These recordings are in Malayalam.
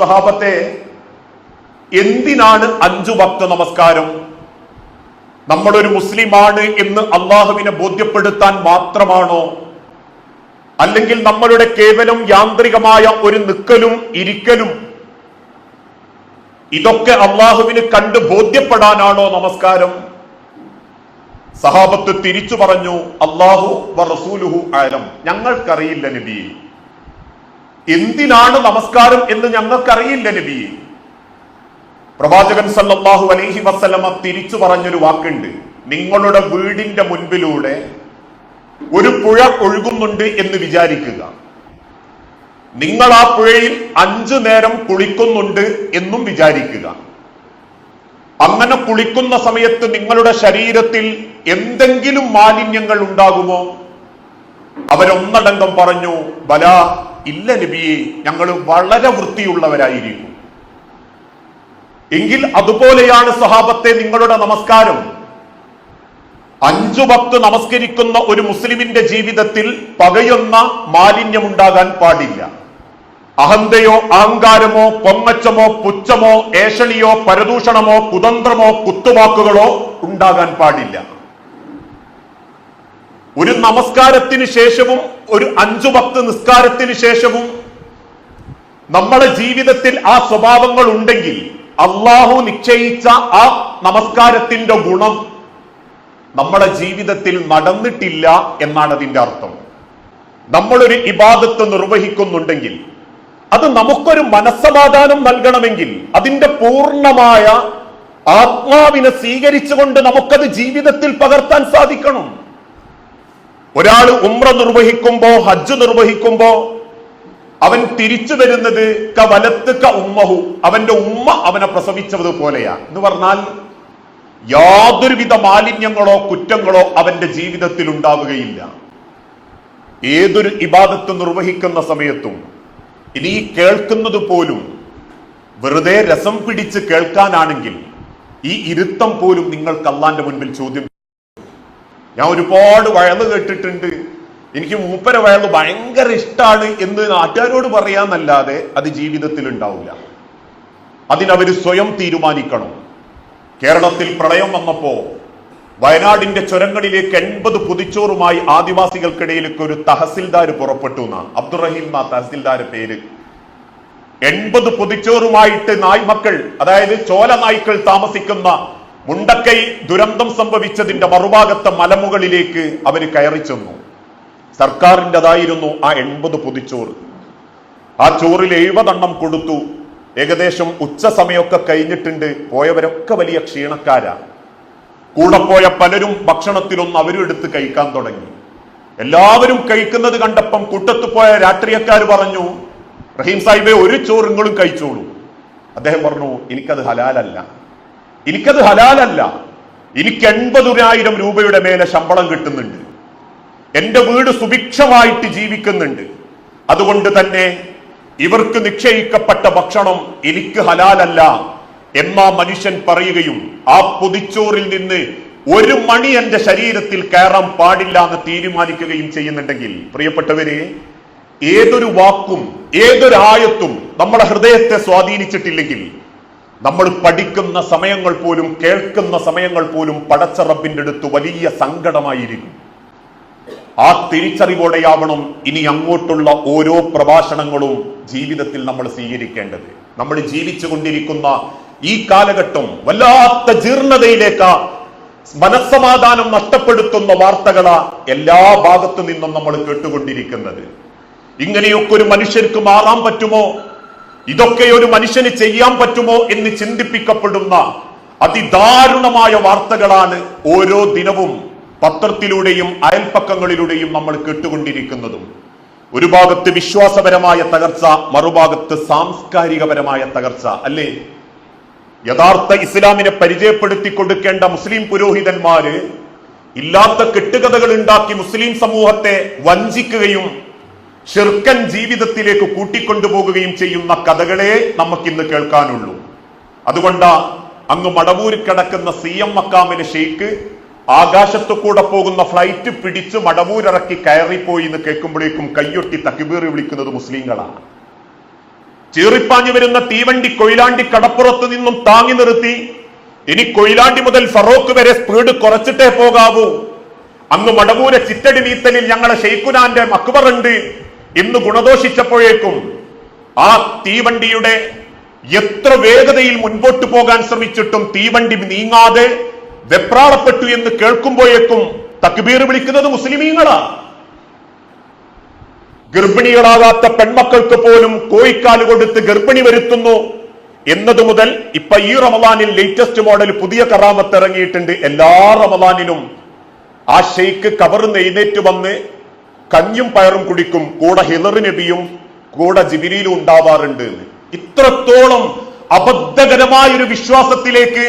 സഹാബത്തെ എന്തിനാണ് അഞ്ചു ഭക്ത നമസ്കാരം? നമ്മളൊരു മുസ്ലിമാണ് എന്ന് അള്ളാഹുവിനെ ബോധ്യപ്പെടുത്താൻ മാത്രമാണോ? അല്ലെങ്കിൽ നമ്മളുടെ കേവലം യാന്ത്രികമായ ഒരു നിക്കലും ഇരിക്കലും ഇതൊക്കെ അള്ളാഹുവിന് കണ്ട് ബോധ്യപ്പെടാനാണോ നമസ്കാരം? സഹാബത്ത് തിരിച്ചു പറഞ്ഞു അള്ളാഹു റസൂലുഹു ആലം. ഞങ്ങൾക്കറിയില്ല നബിയെ എന്തിനാണ് നമസ്കാരം എന്ന് ഞങ്ങൾക്കറിയില്ല നബിയെ പ്രവാചകൻ സല്ലാഹു അലൈഹി വസല്ലമ തിരിച്ചു പറഞ്ഞൊരു വാക്കുണ്ട്. നിങ്ങളുടെ വീടിന്റെ മുൻപിലൂടെ ഒരു പുഴ ഒഴുകുന്നുണ്ട് എന്ന് വിചാരിക്കുക. നിങ്ങൾ ആ പുഴയിൽ അഞ്ചു നേരം കുളിക്കുന്നുണ്ട് എന്നും വിചാരിക്കുക. അങ്ങനെ കുളിക്കുന്ന സമയത്ത് നിങ്ങളുടെ ശരീരത്തിൽ എന്തെങ്കിലും മാലിന്യങ്ങൾ ഉണ്ടാകുമോ? അവരൊന്നടങ്കം പറഞ്ഞു ബല ഇല്ല നബിയെ ഞങ്ങൾ വളരെ വൃത്തിയുള്ളവരായിരിക്കും എങ്കിൽ അതുപോലെയാണ് സഹാബത്തെ നിങ്ങളുടെ നമസ്കാരം. അഞ്ചു ഭക്ത് നമസ്കരിക്കുന്ന ഒരു മുസ്ലിമിന്റെ ജീവിതത്തിൽ പകയൊന്ന മാലിന്യമുണ്ടാകാൻ പാടില്ല. അഹന്തയോ അഹങ്കാരമോ പൊങ്ങച്ചമോ പുച്ഛമോ ഏഷണിയോ പരദൂഷണമോ കുതന്ത്രമോ കുത്തുവാക്കുകളോ ഉണ്ടാകാൻ പാടില്ല. ഒരു നമസ്കാരത്തിന് ശേഷവും ഒരു അഞ്ചു പത്ത് നിസ്കാരത്തിന് ശേഷവും നമ്മുടെ ജീവിതത്തിൽ ആ സ്വഭാവങ്ങൾ ഉണ്ടെങ്കിൽ അള്ളാഹു നിശ്ചയിച്ച ആ നമസ്കാരത്തിന്റെ ഗുണം നമ്മുടെ ജീവിതത്തിൽ നടന്നിട്ടില്ല എന്നാണ് അതിന്റെ അർത്ഥം. നമ്മളൊരു ഇബാദത്ത് നിർവഹിക്കുന്നുണ്ടെങ്കിൽ അത് നമുക്കൊരു മനസ്സമാധാനം നൽകണമെങ്കിൽ അതിന്റെ പൂർണമായ ആത്മാവിനെ സ്വീകരിച്ചുകൊണ്ട് നമുക്കത് ജീവിതത്തിൽ പകർത്താൻ സാധിക്കണം. ഒരാൾ ഉമ്ര നിർവഹിക്കുമ്പോ ഹജ്ജ് നിർവഹിക്കുമ്പോ അവൻ തിരിച്ചു വരുന്നത് ക വലത്ത് ക ഉമ്മഹു. അവന്റെ ഉമ്മ അവനെ പ്രസവിച്ചത് പോലെയാ. എന്ന് പറഞ്ഞാൽ യാതൊരുവിധ മാലിന്യങ്ങളോ കുറ്റങ്ങളോ അവന്റെ ജീവിതത്തിൽ ഉണ്ടാവുകയില്ല. ഏതൊരു ഇബാദത്ത് നിർവഹിക്കുന്ന സമയത്തും ഇനി കേൾക്കുന്നത് പോലും വെറുതെ രസം പിടിച്ച് കേൾക്കാനാണെങ്കിൽ ഈ ഇരുത്തം പോലും നിങ്ങൾക്ക് അള്ളാന്റെ മുൻപിൽ ചോദ്യം ഞാൻ ഒരുപാട് വയൽ കേട്ടിട്ടുണ്ട്. എനിക്ക് മൂപ്പര വയൽ ഭയങ്കര ഇഷ്ടമാണ് എന്ന് നാട്ടുകാരോട് പറയാന്നല്ലാതെ അത് ജീവിതത്തിൽ ഉണ്ടാവില്ല അതിനവർ സ്വയം തീരുമാനിക്കണം. കേരളത്തിൽ പ്രളയം വന്നപ്പോ വയനാടിന്റെ ചുരങ്ങളിലേക്ക് എൺപത് പുതിച്ചോറുമായി ആദിവാസികൾക്കിടയിലേക്ക് ഒരു തഹസിൽദാർ പുറപ്പെട്ടു എന്നാ. അബ്ദുറഹീം എന്നാ തഹസിൽദാർ പേര്. എൺപത് പൊതിച്ചോറുമായിട്ട് നായ്മക്കൾ അതായത് ചോല നായ്ക്കൾ താമസിക്കുന്ന മുണ്ടക്കൈ ദുരന്തം സംഭവിച്ചതിന്റെ മറുഭാഗത്തെ മലമുകളിലേക്ക് അവർ കയറി ചെന്നു. സർക്കാരിന്റെതായിരുന്നു ആ എൺപത് പൊതിച്ചോറ്. ആ ചോറിൽ എഴുപതെണ്ണം കൊടുത്തു. ഏകദേശം ഉച്ച സമയമൊക്കെ കഴിഞ്ഞിട്ടുണ്ട്. പോയവരൊക്കെ വലിയ ക്ഷീണക്കാരാ. കൂടെ പോയ പലരും ഭക്ഷണത്തിലൊന്നും അവരും എടുത്ത് കഴിക്കാൻ തുടങ്ങി. എല്ലാവരും കഴിക്കുന്നത് കണ്ടപ്പം കൂട്ടത്ത് പോയ രാഷ്ട്രീയക്കാർ പറഞ്ഞു റഹീം സാഹിബെ ഒരു ചോറ് കഴിച്ചോളൂ. അദ്ദേഹം പറഞ്ഞു എനിക്കത് ഹലാലല്ല. എനിക്കത് ഹലാലല്ല. എനിക്ക് എൺപതിനായിരം രൂപയുടെ മേലെ ശമ്പളം കിട്ടുന്നുണ്ട്. എന്റെ വീട് സുഭിക്ഷമായിട്ട് ജീവിക്കുന്നുണ്ട്. അതുകൊണ്ട് തന്നെ ഇവർക്ക് നിശ്ചയിക്കപ്പെട്ട ഭക്ഷണം എനിക്ക് ഹലാലല്ല എന്നാ മനുഷ്യൻ പറയുകയും ആ പൊതിച്ചോറിൽ നിന്ന് ഒരു മണി എന്റെ ശരീരത്തിൽ കയറാൻ പാടില്ല എന്ന് തീരുമാനിക്കുകയും ചെയ്യുന്നുണ്ടെങ്കിൽ പ്രിയപ്പെട്ടവരെ ഏതൊരു വാക്കും ഏതൊരു ആയത്തും നമ്മുടെ ഹൃദയത്തെ സ്വാധീനിച്ചിട്ടില്ലെങ്കിൽ നമ്മൾ പഠിക്കുന്ന സമയങ്ങൾ പോലും കേൾക്കുന്ന സമയങ്ങൾ പോലും പടച്ച അടുത്ത് വലിയ സങ്കടമായിരിക്കും. ആ തിരിച്ചറിവോടെയാവണം ഇനി അങ്ങോട്ടുള്ള ഓരോ പ്രഭാഷണങ്ങളും ജീവിതത്തിൽ നമ്മൾ സ്വീകരിക്കേണ്ടത്. നമ്മൾ ജീവിച്ചു കൊണ്ടിരിക്കുന്ന ഈ കാലഘട്ടം വല്ലാത്ത ജീർണതയിലേക്ക് മനസ്സമാധാനം നഷ്ടപ്പെടുത്തുന്ന വാർത്തകളാ എല്ലാ ഭാഗത്തു നിന്നും നമ്മൾ കേട്ടുകൊണ്ടിരിക്കുന്നത്. ഇങ്ങനെയൊക്കെ ഒരു മനുഷ്യർക്ക് മാറാൻ പറ്റുമോ? ഇതൊക്കെ ഒരു മനുഷ്യന് ചെയ്യാൻ പറ്റുമോ എന്ന് ചിന്തിപ്പിക്കപ്പെടുന്ന അതിദാരുണമായ വാർത്തകളാണ് ഓരോ ദിനവും പത്രത്തിലൂടെയും അയൽപ്പക്കങ്ങളിലൂടെയും നമ്മൾ കേട്ടുകൊണ്ടിരിക്കുന്നതും. ഒരു ഭാഗത്ത് വിശ്വാസപരമായ തകർച്ച മറുഭാഗത്ത് സാംസ്കാരികപരമായ തകർച്ച അല്ലേ? യഥാർത്ഥ ഇസ്ലാമിനെ പരിചയപ്പെടുത്തി കൊടുക്കേണ്ട മുസ്ലിം പുരോഹിതന്മാര് ഇല്ലാത്ത കെട്ടുകഥകൾ ഉണ്ടാക്കി മുസ്ലിം സമൂഹത്തെ വഞ്ചിക്കുകയും ഷിർക്കൻ ജീവിതത്തിലേക്ക് കൂട്ടിക്കൊണ്ടുപോകുകയും ചെയ്യുന്ന കഥകളെ നമുക്കിന്ന് കേൾക്കാനുള്ളൂ. അതുകൊണ്ട് അങ്ങ് മടവൂരിൽ കിടക്കുന്ന സി എം മക്കാമിന് ഷെയ്ക്ക് ആകാശത്തു കൂടെ പോകുന്ന ഫ്ലൈറ്റ് പിടിച്ച് മടവൂരിറക്കി കയറിപ്പോയി എന്ന് കേൾക്കുമ്പോഴേക്കും കയ്യൊട്ടി തക്കിബീറി വിളിക്കുന്നത് മുസ്ലിങ്ങളാണ്. ചീറിപ്പാഞ്ഞു വരുന്ന തീവണ്ടി കൊയിലാണ്ടി കടപ്പുറത്ത് നിന്നും താങ്ങി നിർത്തി. ഇനി കൊയിലാണ്ടി മുതൽ ഫറോക്ക് വരെ സ്പീഡ് കുറച്ചിട്ടേ പോകാവൂ. അങ്ങ് മടവൂരെ ചിറ്റടി നീത്തലിൽ ഞങ്ങളെ ഷെയ്ഖുനാന്റെ മക്ബറുണ്ട്. എന്ന് ഗുണദോഷിച്ചപ്പോഴേക്കും ആ തീവണ്ടിയുടെ എത്ര വേഗതയിൽ മുൻപോട്ട് പോകാൻ ശ്രമിച്ചിട്ടും തീവണ്ടി നീങ്ങാതെ വെപ്രാളപ്പെട്ടു എന്ന് കേൾക്കുമ്പോഴേക്കും തക്ബീർ വിളിക്കുന്നത് മുസ്ലിമീങ്ങളാ. ഗർഭിണികളാകാത്ത പെൺമക്കൾക്ക് പോലും കോയിക്കാൽ കൊടുത്ത് ഗർഭിണി വരുത്തുന്നു എന്നതു മുതൽ ഇപ്പൊ ഈ റമദാനിൽ ലേറ്റസ്റ്റ് മോഡൽ പുതിയ കറാമത്ത് ഇറങ്ങിയിട്ടുണ്ട്. എല്ലാ റമദാനിലും ആ ഷെയ്ക്ക് കവർ നെയ്തേറ്റ് വന്ന് കഞ്ഞും പയറും കുടിക്കും. കൂടെ ഹിലർ നബിയും കൂടെ ജിബിരിയിലും ഉണ്ടാവാറുണ്ട്. ഇത്രത്തോളം അബദ്ധകരമായ ഒരു വിശ്വാസത്തിലേക്ക്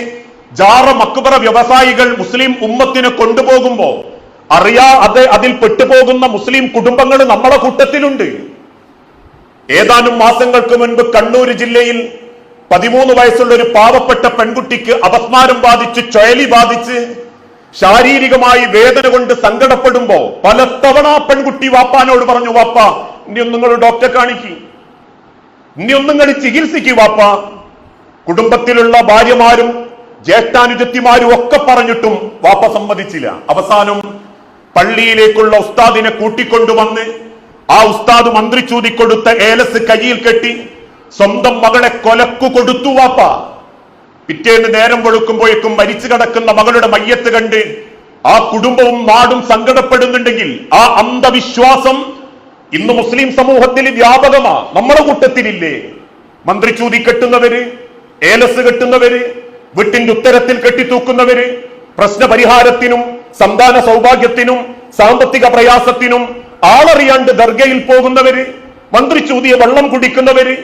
ജാറ മക്ബറ വ്യവസായികൾ മുസ്ലിം ഉമ്മത്തിനെ കൊണ്ടുപോകുമ്പോ അറിയാ അത് അതിൽ പെട്ടുപോകുന്ന മുസ്ലിം കുടുംബങ്ങൾ നമ്മളെ കൂട്ടത്തിലുണ്ട്. ഏതാനും മാസങ്ങൾക്ക് മുൻപ് കണ്ണൂർ ജില്ലയിൽ പതിമൂന്ന് വയസ്സുള്ള ഒരു പാവപ്പെട്ട പെൺകുട്ടിക്ക് അപസ്മാരം ബാധിച്ച് ചുഴലി ബാധിച്ച് ശാരീരികമായി വേദന കൊണ്ട് സങ്കടപ്പെടുമ്പോ പലതവണ ആ പെൺകുട്ടി വാപ്പാനോട് പറഞ്ഞു വാപ്പ ഇനി ഒന്ന് നിങ്ങൾ ഡോക്ടറെ കാണിക്കി. ഇനി ഒന്നും നിങ്ങൾ ചികിത്സിക്കൂ വാപ്പ. കുടുംബത്തിലുള്ള ഭാര്യമാരും ജ്യേഷ്ഠാനുജത്തിമാരും ഒക്കെ പറഞ്ഞിട്ടും വാപ്പ സമ്മതിച്ചില്ല. അവസാനം പള്ളിയിലേക്കുള്ള ഉസ്താദിനെ കൂട്ടിക്കൊണ്ടുവന്ന് ആ ഉസ്താദ് മന്ത്രി ചൂതിക്കൊടുത്ത ഏലസ് കയ്യിൽ കെട്ടി സ്വന്തം മകളെ കൊലക്കു കൊടുത്തു വാപ്പ. പിറ്റേന്ന് നേരം വെളുക്കുമ്പോഴേക്കും മരിച്ചു കിടക്കുന്ന മകളുടെ മയ്യത്ത് കണ്ട് ആ കുടുംബവും നാടും സങ്കടപ്പെടുന്നുണ്ടെങ്കിൽ ആ അന്ധവിശ്വാസം ഇന്ന് മുസ്ലിം സമൂഹത്തിൽ വ്യാപകമാ. നമ്മുടെ കൂട്ടത്തിലില്ലേ? മന്ത്രിച്ചൂതി കെട്ടുന്നവര് ഏലസ് കെട്ടുന്നവര് വീട്ടിന്റെ ഉത്തരത്തിൽ കെട്ടിത്തൂക്കുന്നവര് പ്രശ്നപരിഹാരത്തിനും സന്താന സൗഭാഗ്യത്തിനും സാമ്പത്തിക പ്രയാസത്തിനും ആളറിയാണ്ട് ദർഗയിൽ പോകുന്നവര് മന്ത്രിച്ചൂതിയ വെള്ളം കുടിക്കുന്നവര്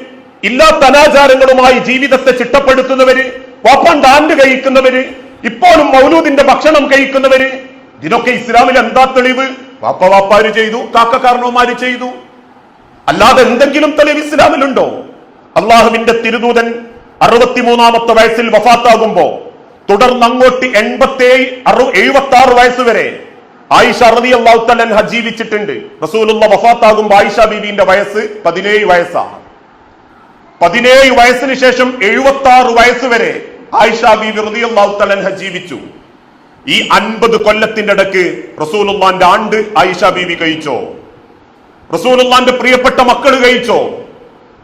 ഇല്ലാത്ത അനാചാരങ്ങളുമായി ജീവിതത്തെ ചിട്ടപ്പെടുത്തുന്നവര് വാപ്പാൻ ഡാൻഡ് കഴിക്കുന്നവര് ഇപ്പോഴും മൗലൂദിന്റെ ഭക്ഷണം കഴിക്കുന്നവര് ഇതിനൊക്കെ ഇസ്ലാമിൽ എന്താ തെളിവ്? വാപ്പ വാപ്പാര് ചെയ്തു കാക്ക കാക്കക്കാരണവന്മാര് ചെയ്തു. അല്ലാതെ എന്തെങ്കിലും തെളിവ് ഇസ്ലാമിലുണ്ടോ? അള്ളാഹുവിന്റെ തിരുദൂതൻ അറുപത്തിമൂന്നാമത്തെ വയസ്സിൽ വഫാത്താകുമ്പോ തുടർന്ന് അങ്ങോട്ട് എൺപത്തി അറു എഴുപത്തി ആറ് വയസ്സ് വരെ ആയിഷ റതി അള്ളാഹുത്തലൻഹ ജീവിച്ചിട്ടുണ്ട്. റസൂലുള്ള വഫാത്താകുമ്പോ ആയിഷ ബീബിന്റെ വയസ്സ് പതിനേഴ് വയസ്സാണ്. പതിനേഴ് വയസ്സിന് ശേഷം എഴുപത്തി ആറ് വയസ്സ് വരെ ആയിഷ ബീബി അള്ളാഹുത്തലൻഹ ജീവിച്ചു. ഈ അൻപത് കൊല്ലത്തിന്റെ ഇടയ്ക്ക് റസൂലുള്ളാന്റെ ആണ്ട് ആയിഷ ബീവി കഴിച്ചോ? റസൂലുള്ളാന്റെ പ്രിയപ്പെട്ട മക്കൾ കഴിച്ചോ?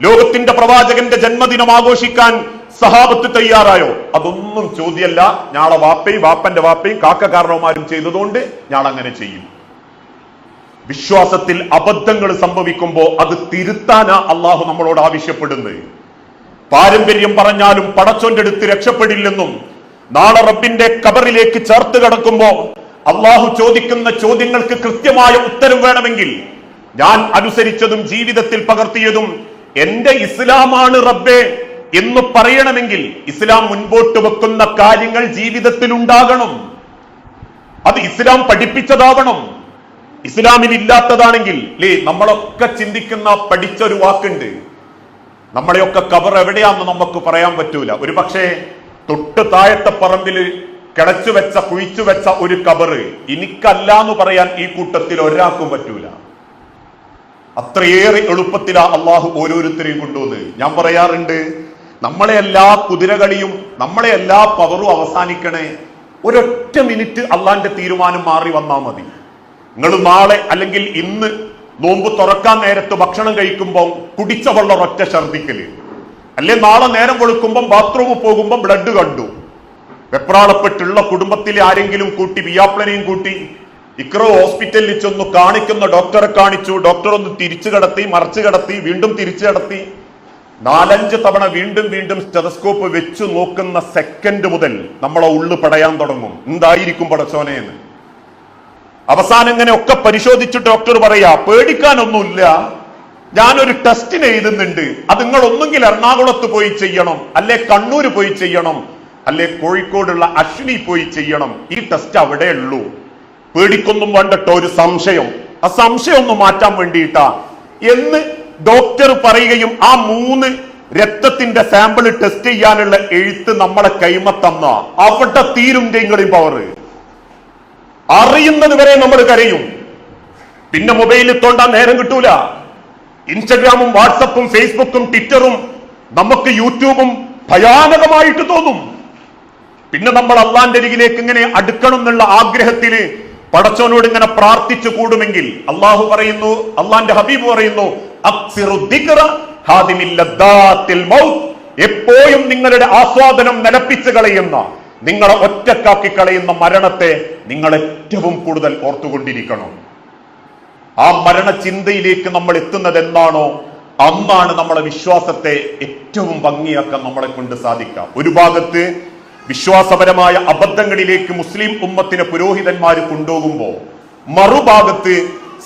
ലോകത്തിന്റെ പ്രവാചകന്റെ ജന്മദിനം ആഘോഷിക്കാൻ സഹാബത്ത് തയ്യാറായോ? അതൊന്നും ചോദ്യമല്ല. ഞാളെ വാപ്പയും വാപ്പന്റെ വാപ്പയും കാക്ക കാരണവന്മാരും ചെയ്തതുകൊണ്ട് ഞാൻ അങ്ങനെ ചെയ്യും. വിശ്വാസത്തിൽ അബദ്ധങ്ങൾ സംഭവിക്കുമ്പോൾ അത് തിരുത്താനാ അള്ളാഹു നമ്മളോട് ആവശ്യപ്പെടുന്നത്. പാരമ്പര്യം പറഞ്ഞാലും പടച്ചോന്റെ അടുത്ത് രക്ഷപ്പെടില്ലെന്നും നാളെ റബ്ബിന്റെ കബറിലേക്ക് ചേർത്ത് കിടക്കുമ്പോ അള്ളാഹു ചോദിക്കുന്ന ചോദ്യങ്ങൾക്ക് കൃത്യമായ ഉത്തരം വേണമെങ്കിൽ ഞാൻ അനുസരിച്ചതും ജീവിതത്തിൽ പകർത്തിയതും എന്റെ ഇസ്ലാമാണ് റബ്ബേ എന്ന് പറയണമെങ്കിൽ ഇസ്ലാം മുൻപോട്ട് വെക്കുന്ന കാര്യങ്ങൾ ജീവിതത്തിൽ ഉണ്ടാകണം. അത് ഇസ്ലാം പഠിപ്പിച്ചതാവണം. ഇസ്ലാമിൽ ഇല്ലാത്തതാണെങ്കിൽ ലേ നമ്മളൊക്കെ ചിന്തിക്കുന്ന പഠിച്ച ഒരു വാക്കുണ്ട്. നമ്മളെയൊക്കെ കബർ എവിടെയാണെന്ന് നമുക്ക് പറയാൻ പറ്റൂല. ഒരു പക്ഷേ തൊട്ട് താഴത്തെ പറമ്പിൽ കിടച്ചു വെച്ച കുഴിച്ചു വെച്ച ഒരു കബറ് എനിക്കല്ല എന്ന് പറയാൻ ഈ കൂട്ടത്തിൽ ഒരാൾക്കും പറ്റൂല. അത്രയേറെ എളുപ്പത്തിലാ അള്ളാഹു ഓരോരുത്തരെയും കൊണ്ടുവന്ന്. ഞാൻ പറയാറുണ്ട് നമ്മളെ എല്ലാ കുതിരകളിയും നമ്മളെ എല്ലാ പവറും അവസാനിക്കണേ ഒരൊറ്റ മിനിറ്റ് അള്ളാന്റെ തീരുമാനം മാറി വന്നാൽ മതി. നിങ്ങൾ നാളെ അല്ലെങ്കിൽ ഇന്ന് നോമ്പ് തുറക്കാൻ നേരത്ത് ഭക്ഷണം കഴിക്കുമ്പോൾ കുടിച്ച വെള്ളം ഒറ്റ ഛർദിക്കൽ അല്ലെ നാളെ നേരം വെളുക്കുമ്പം ബാത്റൂമിൽ പോകുമ്പോൾ ബ്ലഡ് കണ്ടു. വെപ്രാളപ്പെട്ടുള്ള കുടുംബത്തിലെ ആരെങ്കിലും കൂട്ടി വിയാപ്ലനെയും കൂട്ടി ഇക്രോ ഹോസ്പിറ്റലിൽ ചെന്ന് കാണിക്കുന്ന ഡോക്ടറെ കാണിച്ചു. ഡോക്ടർ ഒന്ന് തിരിച്ചു കടത്തി മറച്ചു കടത്തി വീണ്ടും തിരിച്ചു കടത്തി. നാലഞ്ച് തവണ വീണ്ടും വീണ്ടും സ്റ്റെതസ്കോപ്പ് വെച്ചു നോക്കുന്ന സെക്കൻഡ് മുതൽ നമ്മളെ ഉള്ളു പടയാൻ തുടങ്ങും. എന്തായിരിക്കും പടച്ചോനെ എന്ന്? അവസാനം ഇങ്ങനെ ഒക്കെ പരിശോധിച്ച് ഡോക്ടർ പറയാ പേടിക്കാനൊന്നുമില്ല. ഞാനൊരു ടെസ്റ്റിന് എഴുതുന്നുണ്ട്. അത് നിങ്ങൾ ഒന്നുകിൽ എറണാകുളത്ത് പോയി ചെയ്യണം അല്ലെ കണ്ണൂർ പോയി ചെയ്യണം അല്ലെ കോഴിക്കോടുള്ള അശ്വിനി പോയി ചെയ്യണം. ഈ ടെസ്റ്റ് അവിടെ ഉള്ളൂ. പേടിക്കൊന്നും വേണ്ടട്ടോ ഒരു സംശയം. ആ സംശയം ഒന്ന് മാറ്റാൻ വേണ്ടിയിട്ടാ. എന്ന് ഡോക്ടർ പറയുകയും ആ മൂന്ന് രക്തത്തിന്റെ സാമ്പിൾ ടെസ്റ്റ് ചെയ്യാനുള്ള എഴുത്ത് നമ്മളെ കൈമത്തന്ന. അവിടെ തീരും നിങ്ങളെയും പവർ അറിയുന്നത് വരെ നമ്മൾ കരയും. പിന്നെ മൊബൈലിൽ തോണ്ടാൻ നേരം കിട്ടൂല. ഇൻസ്റ്റഗ്രാമും വാട്സപ്പും ഫേസ്ബുക്കും ട്വിറ്ററും നമുക്ക് യൂട്യൂബും ഭയാനകമായിട്ട് തോന്നും. പിന്നെ നമ്മൾ അള്ളാന്റെ അരികിലേക്ക് ഇങ്ങനെ അടുക്കണം എന്നുള്ള ആഗ്രഹത്തിന് പടച്ചോനോട് ഇങ്ങനെ പ്രാർത്ഥിച്ചു കൂടുമെങ്കിൽ അള്ളാഹു പറയുന്നു അള്ളാന്റെ ഹബീബ് പറയുന്നു. എപ്പോഴും നിങ്ങളുടെ ആസ്വാദനം നനപ്പിച്ചു കളയുന്ന നിങ്ങളെ ഒറ്റക്കാക്കി കളയുന്ന മരണത്തെ നിങ്ങൾ ഏറ്റവും കൂടുതൽ ഓർത്തുകൊണ്ടിരിക്കണം. ആ മരണചിന്തയിലേക്ക് നമ്മൾ എത്തുന്നത് എന്താണോ അന്നാണ് നമ്മളെ വിശ്വാസത്തെ ഏറ്റവും ഭംഗിയാക്കാൻ നമ്മളെ കൊണ്ട് സാധിക്കാം ഒരു ഭാഗത്ത് വിശ്വാസപരമായ അബദ്ധങ്ങളിലേക്ക് മുസ്ലിം ഉമ്മത്തിനെ പുരോഹിതന്മാർ കൊണ്ടുപോകുമ്പോൾ മറുഭാഗത്ത്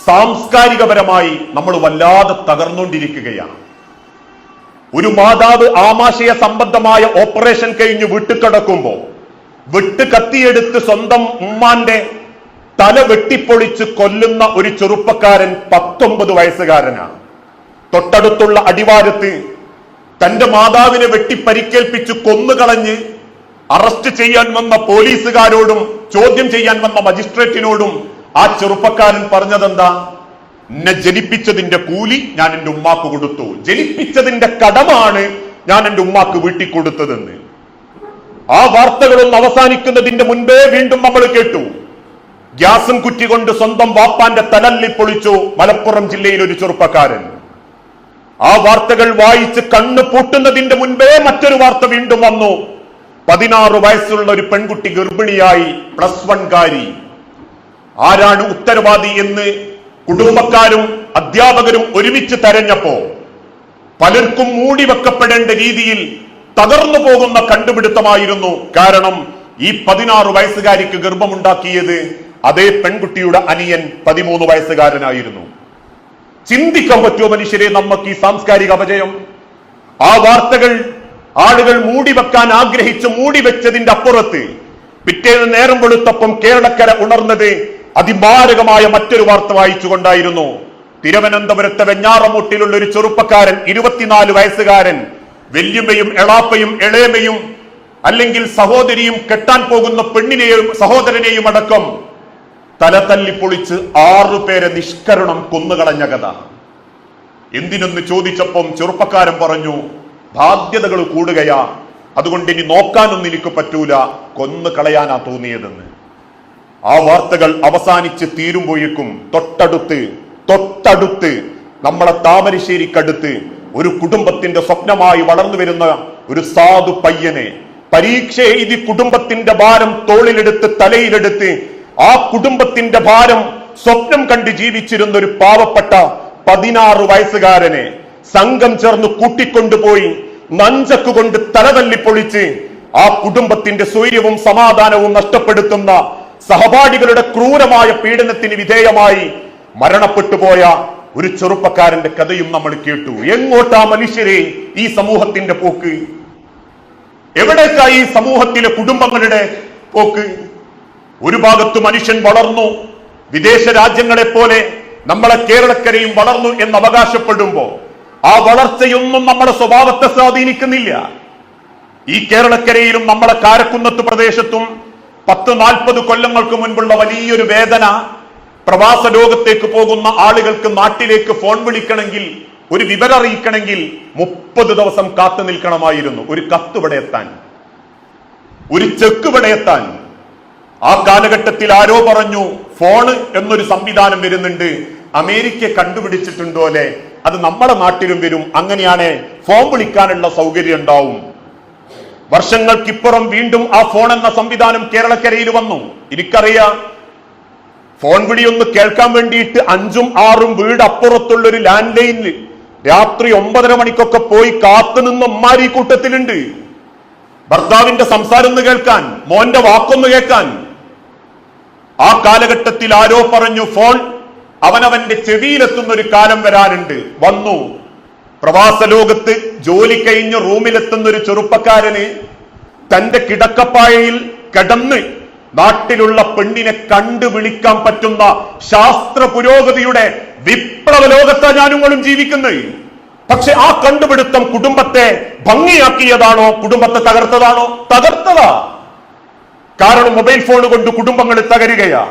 സാംസ്കാരികപരമായി നമ്മൾ വല്ലാതെ തകർന്നുകൊണ്ടിരിക്കുകയാണ് ഒരു മാതാവ് ആമാശയ സംബന്ധമായ ഓപ്പറേഷൻ കഴിഞ്ഞ് വിട്ടുകിടക്കുമ്പോ വിട്ട് കത്തിയെടുത്ത് സ്വന്തം ഉമ്മാന്റെ തല വെട്ടിപ്പൊളിച്ച് കൊല്ലുന്ന ഒരു ചെറുപ്പക്കാരൻ പത്തൊമ്പത് വയസ്സുകാരനാണ്. തൊട്ടടുത്തുള്ള അടിവാരത്ത് തന്റെ മാതാവിനെ വെട്ടി പരിക്കേൽപ്പിച്ച് കൊന്നുകളഞ്ഞ് അറസ്റ്റ് ചെയ്യാൻ വന്ന പോലീസുകാരോടും ചോദ്യം ചെയ്യാൻ വന്ന മജിസ്ട്രേറ്റിനോടും ആ ചെറുപ്പക്കാരൻ പറഞ്ഞതെന്താ? എന്നെ ജനിപ്പിച്ചതിന്റെ കൂലി ഞാൻ എന്റെ ഉമ്മാക്ക് കൊടുത്തു. ജനിപ്പിച്ചതിന്റെ കടമാണ് ഞാൻ എന്റെ ഉമ്മാക്ക് വീട്ടിൽ കൊടുത്തതെന്ന്. ആ വാർത്തകളൊന്ന് അവസാനിക്കുന്നതിന്റെ മുൻപേ വീണ്ടും നമ്മൾ കേട്ടു. ഗ്യാസും കുറ്റി കൊണ്ട് സ്വന്തം വാപ്പാന്റെ തലല്ലി പൊളിച്ചു മലപ്പുറം ജില്ലയിൽ ഒരു ചെറുപ്പക്കാരൻ. ആ വാർത്തകൾ വായിച്ച് കണ്ണു പൂട്ടുന്നതിന്റെ മുൻപേ മറ്റൊരു വാർത്ത വീണ്ടും വന്നു. പതിനാറ് വയസ്സുള്ള ഒരു പെൺകുട്ടി ഗർഭിണിയായി പ്ലസ് വൺ കാരി. ആരാണ് ഉത്തരവാദി എന്ന് കുടുംബക്കാരും അധ്യാപകരും ഒരുമിച്ച് തെരഞ്ഞപ്പോ പലർക്കും മൂടി വെക്കപ്പെടേണ്ട രീതിയിൽ തകർന്നു പോകുന്ന കണ്ടുപിടുത്തമായിരുന്നു. കാരണം ഈ പതിനാറ് വയസ്സുകാരിക്ക് ഗർഭമുണ്ടാക്കിയത് അതേ പെൺകുട്ടിയുടെ അനിയൻ പതിമൂന്ന് വയസ്സുകാരനായിരുന്നു. ചിന്തിക്കാൻ പറ്റുമോ മനുഷ്യരെ നമുക്ക് ഈ സാംസ്കാരിക അപജയം? ആ വാർത്തകൾ ആളുകൾ മൂടി വെക്കാൻ ആഗ്രഹിച്ച് മൂടി വെച്ചതിന്റെ അപ്പുറത്ത് പിറ്റേന്ന് നേരം വെളുത്തപ്പം കേരളക്കര ഉണർന്നത് അതിമാരകമായ മറ്റൊരു വാർത്ത വായിച്ചുകൊണ്ടായിരുന്നു. തിരുവനന്തപുരത്തെ വെഞ്ഞാറമൂട്ടിലുള്ള ഒരു ചെറുപ്പക്കാരൻ ഇരുപത്തിനാല് വയസ്സുകാരൻ വല്യമ്മയും എളാപ്പയും എളേമയും അല്ലെങ്കിൽ സഹോദരിയും കെട്ടാൻ പോകുന്ന പെണ്ണിനെയും സഹോദരനെയും അടക്കം തല തല്ലി പൊളിച്ച് ആറുപേരെ നിഷ്കരണം കൊന്നുകളഞ്ഞ കഥ. എന്തിനെന്ന് ചോദിച്ചപ്പം ചെറുപ്പക്കാരൻ പറഞ്ഞു ബാധ്യതകൾ കൂടുകയാ. അതുകൊണ്ട് ഇനി നോക്കാനൊന്നും എനിക്ക് പറ്റൂല. കൊന്നു കളയാനാ തോന്നിയതെന്ന്. ആ വാർത്തകൾ അവസാനിച്ച് തീരുമ്പോഴേക്കും തൊട്ടടുത്ത് തൊട്ടടുത്ത് നമ്മളെ താമരശ്ശേരിക്കടുത്ത് ഒരു കുടുംബത്തിന്റെ സ്വപ്നമായി വളർന്നു വരുന്ന ഒരു സാധു പയ്യനെ പരീക്ഷ എഴുതി കുടുംബത്തിന്റെ ഭാരം തോളിലെടുത്ത് തലയിലെടുത്ത് ആ കുടുംബത്തിന്റെ ഭാരം സ്വപ്നം കണ്ട് ജീവിച്ചിരുന്ന ഒരു പാവപ്പെട്ട പതിനാറ് വയസ്സുകാരനെ സംഘം ചേർന്ന് കൂട്ടിക്കൊണ്ടുപോയി നഞ്ചക്ക് കൊണ്ട് തലതല്ലി പൊളിച്ച് ആ കുടുംബത്തിന്റെ സ്വൈര്യവും സമാധാനവും നഷ്ടപ്പെടുത്തുന്ന സഹപാഠികളുടെ ക്രൂരമായ പീഡനത്തിന് വിധേയമായി മരണപ്പെട്ടു പോയ ഒരു ചെറുപ്പക്കാരന്റെ കഥയും നമ്മൾ കേട്ടു. എങ്ങോട്ടാ മനുഷ്യരെ ഈ സമൂഹത്തിന്റെ പോക്ക്? എവിടേക്കാ ഈ സമൂഹത്തിലെ കുടുംബങ്ങളുടെ പോക്ക്? ഒരു ഭാഗത്ത് മനുഷ്യൻ വളർന്നു വിദേശ രാജ്യങ്ങളെ പോലെ നമ്മളെ കേരളക്കരയും വളർന്നു എന്ന് അവകാശപ്പെടുമ്പോ ആ വളർച്ചയൊന്നും നമ്മുടെ സ്വഭാവത്തെ സ്വാധീനിക്കുന്നില്ല. ഈ കേരളക്കരയിലും നമ്മളെ കാരക്കുന്നത്ത് പ്രദേശത്തും പത്ത് നാൽപ്പത് കൊല്ലങ്ങൾക്ക് മുൻപുള്ള വലിയൊരു വേദന പ്രവാസ ലോകത്തേക്ക് പോകുന്ന ആളുകൾക്ക് നാട്ടിലേക്ക് ഫോൺ വിളിക്കണമെങ്കിൽ ഒരു വിവരം അറിയിക്കണമെങ്കിൽ മുപ്പത് ദിവസം കാത്തു നിൽക്കണമായിരുന്നു. ഒരു കത്ത് ഇവിടെ എത്താൻ. ഒരു ചെക്ക് ഇവിടെ എത്താൻ. ആ കാലഘട്ടത്തിൽ ആരോ പറഞ്ഞു ഫോണ് എന്നൊരു സംവിധാനം വരുന്നുണ്ട്. അമേരിക്ക കണ്ടുപിടിച്ചിട്ടുണ്ടോലെ അത് നമ്മുടെ നാട്ടിലും വരും. അങ്ങനെയാണ് ഫോൺ വിളിക്കാനുള്ള സൗകര്യം ഉണ്ടാവും. വർഷങ്ങൾക്കിപ്പുറം വീണ്ടും ആ ഫോൺ എന്ന സംവിധാനം കേരളക്കരയിൽ വന്നു. എനിക്കറിയാം ഫോൺ വിളി ഒന്ന് കേൾക്കാൻ വേണ്ടിയിട്ട് അഞ്ചും ആറും വീട് അപ്പുറത്തുള്ള ഒരു ലാൻഡ് ലൈനിൽ രാത്രി ഒമ്പതര മണിക്കൊക്കെ പോയി കാത്തുനിന്ന അമ്മാരി കൂട്ടത്തിലുണ്ട്. ഭർത്താവിന്റെ സംസാരം ഒന്ന് കേൾക്കാൻ മോന്റെ വാക്കൊന്ന് കേൾക്കാൻ. ആ കാലഘട്ടത്തിൽ ആരോ പറഞ്ഞു ഫോൺ അവനവന്റെ ചെവിയിലെത്തുന്ന ഒരു കാലം വരാനുണ്ട്. വന്നു. പ്രവാസ ലോകത്ത് ജോലി കഴിഞ്ഞ് റൂമിലെത്തുന്ന ഒരു ചെറുപ്പക്കാരന് തന്റെ കിടക്കപ്പായയിൽ കിടന്ന് നാട്ടിലുള്ള പെണ്ണിനെ കണ്ടു വിളിക്കാൻ പറ്റുന്ന ശാസ്ത്ര പുരോഗതിയുടെ വിപ്ലവ ലോകത്താ ഞാനുങ്ങളും ജീവിക്കുന്നത്. പക്ഷെ ആ കണ്ടുപിടുത്തം കുടുംബത്തെ ഭംഗിയാക്കിയതാണോ കുടുംബത്തെ തകർത്തതാണോ? തകർത്തതാ. കാരണം മൊബൈൽ ഫോൺ കൊണ്ട് കുടുംബങ്ങൾ തകരുകയാ.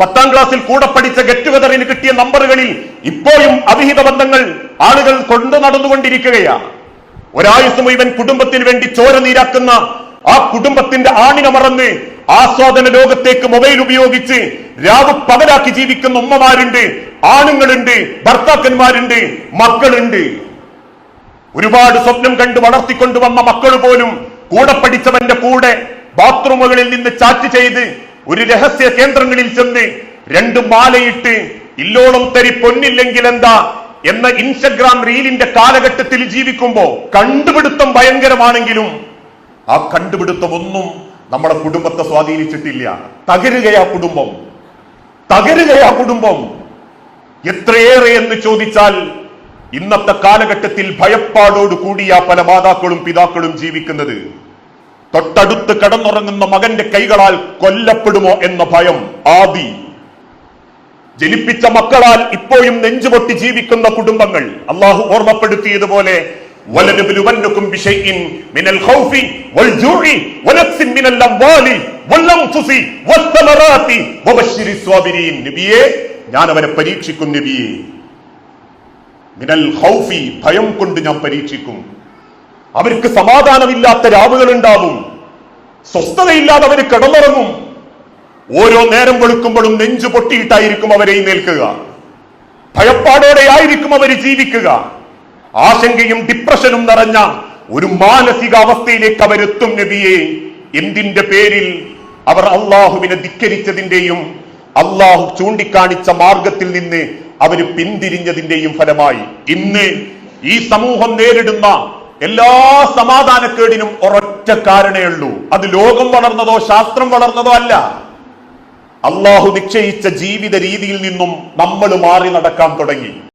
പത്താം ക്ലാസ്സിൽ കൂടെ പഠിച്ച ഗെറ്റ് ടുഗദറിന് കിട്ടിയ നമ്പറുകളിൽ ഇപ്പോഴും അവിഹിത ബന്ധങ്ങൾ ആളുകൾ കൊണ്ടു നടന്നുകൊണ്ടിരിക്കുകയാണ് ഒരായുസ് മുഴുവൻ കുടുംബത്തിന് വേണ്ടി ചോര നീരാക്കുന്ന ആ കുടുംബത്തിന്റെ ആണിനെ മറന്ന് ആസ്വാദന ലോകത്തേക്ക് മൊബൈൽ ഉപയോഗിച്ച് രാവ് പകലാക്കി ജീവിക്കുന്ന ഉമ്മമാരുണ്ട് ആണുങ്ങളുണ്ട് ഭർത്താക്കന്മാരുണ്ട് മക്കളുണ്ട്. ഒരുപാട് സ്വപ്നം കണ്ട് വളർത്തിക്കൊണ്ടുവന്ന മക്കൾ പോലും കൂടെ പഠിച്ചവന്റെ കൂടെ ബാത്റൂമുകളിൽ നിന്ന് ചാറ്റ് ചെയ്ത് ഒരു രഹസ്യ കേന്ദ്രങ്ങളിൽ ചെന്ന് രണ്ട് മാലയിട്ട് ഇല്ലോളം തരി പൊന്നില്ലെങ്കിൽ എന്താ എന്ന ഇൻസ്റ്റഗ്രാം റീലിന്റെ കാലഘട്ടത്തിൽ ജീവിക്കുമ്പോ കണ്ടുപിടുത്തം ഭയങ്കരമാണെങ്കിലും ആ കണ്ടുപിടുത്തം ഒന്നും നമ്മുടെ കുടുംബത്തെ സ്വാധീനിച്ചിട്ടില്ല. തകരുകയാ കുടുംബം. തകരുകയാ കുടുംബം. എത്രയേറെ എന്ന് ചോദിച്ചാൽ ഇന്നത്തെ കാലഘട്ടത്തിൽ ഭയപ്പാടോട് കൂടിയ പല മാതാക്കളും പിതാക്കളും ജീവിക്കുന്നത്. തൊട്ടടുത്ത് കടന്നുറങ്ങുന്ന മകന്റെ കൈകളാൽ കൊല്ലപ്പെടുമോ എന്ന ഭയം ആദി. ജനിപ്പിച്ച മക്കളാൽ ഇപ്പോഴും നെഞ്ചുപൊട്ടി ജീവിക്കുന്ന കുടുംബങ്ങൾ. അള്ളാഹു ഓർമ്മപ്പെടുത്തിയതുപോലെ وَلَنَبْلُوَنَّكُمْ بِشَيْءٍ مِنَ الْخَوْفِ وَالْجُوعِ وَنَقْصٍ مِنَ الْأَمْوَالِ وَالْأَنفُسِ وَالثَّمَرَاتِ وَبَشِّرِ الصَّابِرِينَ നബിയേ ഞാൻ അവരെ പരീക്ഷിക്കും നബിയേ മിനൽ ഖൗഫി ഭയം കൊണ്ട് ഞാൻ പരീക്ഷിക്കും അവർക്ക് സമാധാനമില്ലാത്ത രാവുകൾ ഉണ്ടാവും സ്വസ്ഥതയില്ലാതെ അവർ കിടന്നുറങ്ങും ഓരോ നേരം വെളുക്കുമ്പോഴും നെഞ്ചു പൊട്ടിയിട്ടായിരിക്കും അവരെ നിൽക്കുക ഭയപ്പാടോടെ ആയിരിക്കും അവർ ജീവിക്കുക ആശങ്കയും ഡിപ്രഷനും നിറഞ്ഞ ഒരു മാനസിക അവസ്ഥയിലേക്ക് അവരെത്തും നബിയെ. എന്തിന്റെ പേരിൽ അവർ അള്ളാഹുവിനെ ധിക്കരിച്ചതിന്റെയും അള്ളാഹു ചൂണ്ടിക്കാണിച്ച മാർഗത്തിൽ നിന്ന് അവർ പിന്തിരിഞ്ഞതിന്റെയും ഫലമായി. ഇന്ന് ഈ സമൂഹം നേരിടുന്ന എല്ലാ സമാധാനക്കേടിനും ഒരൊറ്റ കാരണേ ഉള്ളൂ. അത് ലോകം വളർന്നതോ ശാസ്ത്രം വളർന്നതോ അല്ല. അള്ളാഹു നിശ്ചയിച്ച ജീവിത രീതിയിൽ നിന്നും നമ്മൾ മാറി നടക്കാൻ തുടങ്ങി.